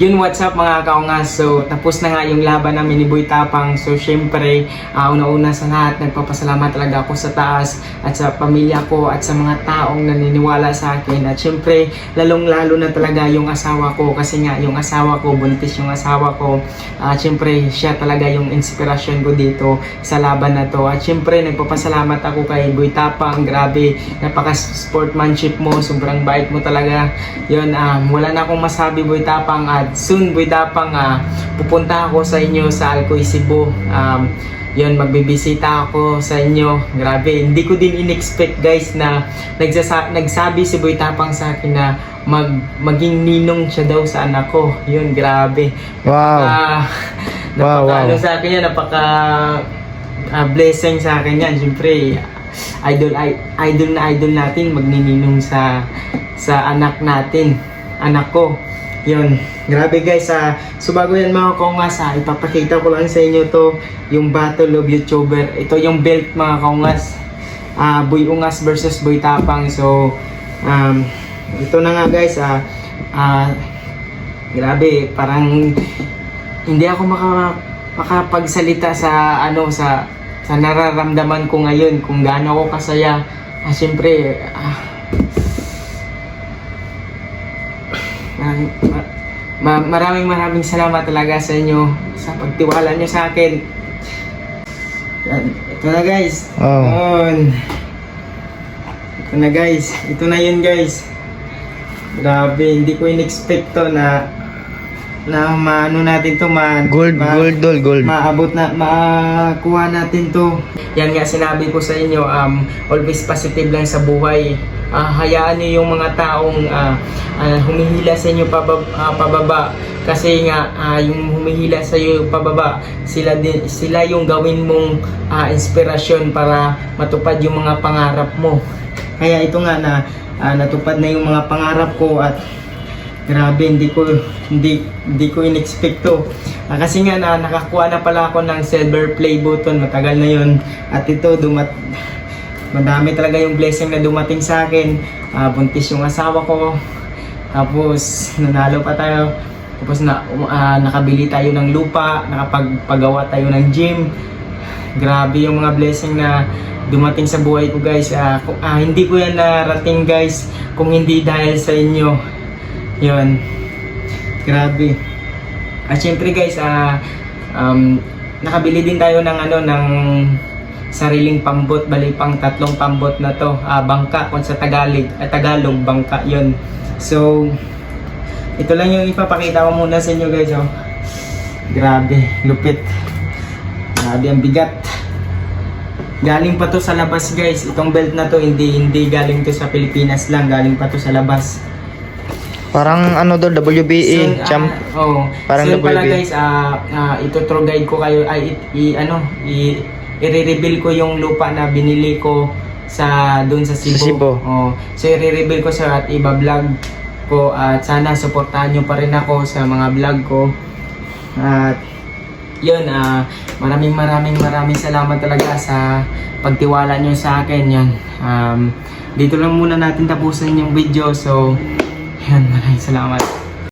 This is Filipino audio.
Yun, what's up mga kaungas? So, tapos na nga yung laban namin ni Boy Tapang. So, syempre, ah, una-una sa lahat, nagpapasalamat talaga ako sa taas at sa pamilya ko at sa mga taong naniniwala sa akin. At syempre, lalong-lalo na talaga yung asawa ko kasi nga yung asawa ko, buntis yung asawa ko. At syempre, siya talaga yung inspirasyon ko dito sa laban na to. At syempre, nagpapasalamat ako kay Boy Tapang. Grabe, napaka-sportmanship mo. Sobrang bait mo talaga. Yun, um, wala na akong masabi Boy Tapang at soon Boy Tapang ah, pupunta ako sa inyo sa Alcoy Cebu. Um, yun, magbibisita ako sa inyo. Grabe, hindi ko din in-expect guys na nagsasa- nagsabi si Boy Tapang sa akin na mag maging ninong siya daw sa anak ko. Yun, grabe. Wow. Ah, Wow, napaka wow. ano sa akin yan, napaka ah, blessing sa akin yan. Siyempre, idol idol na idol natin magnininong sa sa anak natin, anak ko. Yun. Grabe guys, ah, so bago yan mga kongas, ah, ipapakita ko lang sa inyo to, yung Battle of YouTuber. Ito yung belt mga kongas. Ah, Boy Ungas versus Boy Tapang. So, um, ito na nga guys, ah, ah, grabe, parang hindi ako maka, makapagsalita sa ano sa sa nararamdaman ko ngayon kung gaano ako kasaya. Ah, siyempre, ah, maraming, ma- ma- maraming maraming salamat talaga sa inyo sa pagtiwala nyo sa akin. Ito na guys. Wow. Yun. Ito na guys. Ito na yun guys. Grabe, hindi ko in-expect to na na maano natin to ma Gold, ma- gold, doll, gold. maabot na makuha natin to yan nga sinabi ko sa inyo um, always positive lang sa buhay Ah, hayaan niyo yung mga taong ah, ah, humihila sa inyo pababa, pababa kasi nga ah, yung humihila sa iyo pababa sila din sila yung gawin mong ah, inspirasyon para matupad yung mga pangarap mo kaya ito nga na ah, natupad na yung mga pangarap ko at Grabe, hindi ko hindi hindi ko inexpect to. Ah, kasi nga na nakakuha na pala ako ng silver play button, matagal na 'yon. At ito dumat madami talaga yung blessing na dumating sa akin. Ah, buntis yung asawa ko. Tapos nanalo pa tayo. Tapos na ah, nakabili tayo ng lupa, nakapagpagawa tayo ng gym. Grabe yung mga blessing na dumating sa buhay ko guys. Kung- ah, hindi ko yan narating guys kung hindi dahil sa inyo. Yun. Grabe. At syempre guys, ah um, nakabili din tayo ng ano ng sariling pambot, bali pang tatlong pambot na to, ah, bangka kung sa Tagalog, at Tagalog bangka 'yon. So ito lang yung ipapakita ko muna sa inyo guys, oh. Grabe, lupit. Grabe ang bigat. Galing pa to sa labas guys. Itong belt na to hindi hindi galing to sa Pilipinas lang, galing pa to sa labas. Parang ano doll, WBA, So, champ. ah, oh. Parang so, yun pala WB. guys, ah ah, ito tour guide ko kayo, ay, i, i- ano, i, i-reveal ko yung lupa na binili ko sa doon sa Cebu. Sa Cebu. Oh. So, i-reveal ko sa at iba-vlog ko at sana supportahan nyo pa rin ako sa mga vlog ko. At yun, ah maraming maraming maraming salamat talaga sa pagtiwala nyo sa akin. Yan. Um, dito lang muna natin tapusin yung video. So, yan, maraming salamat.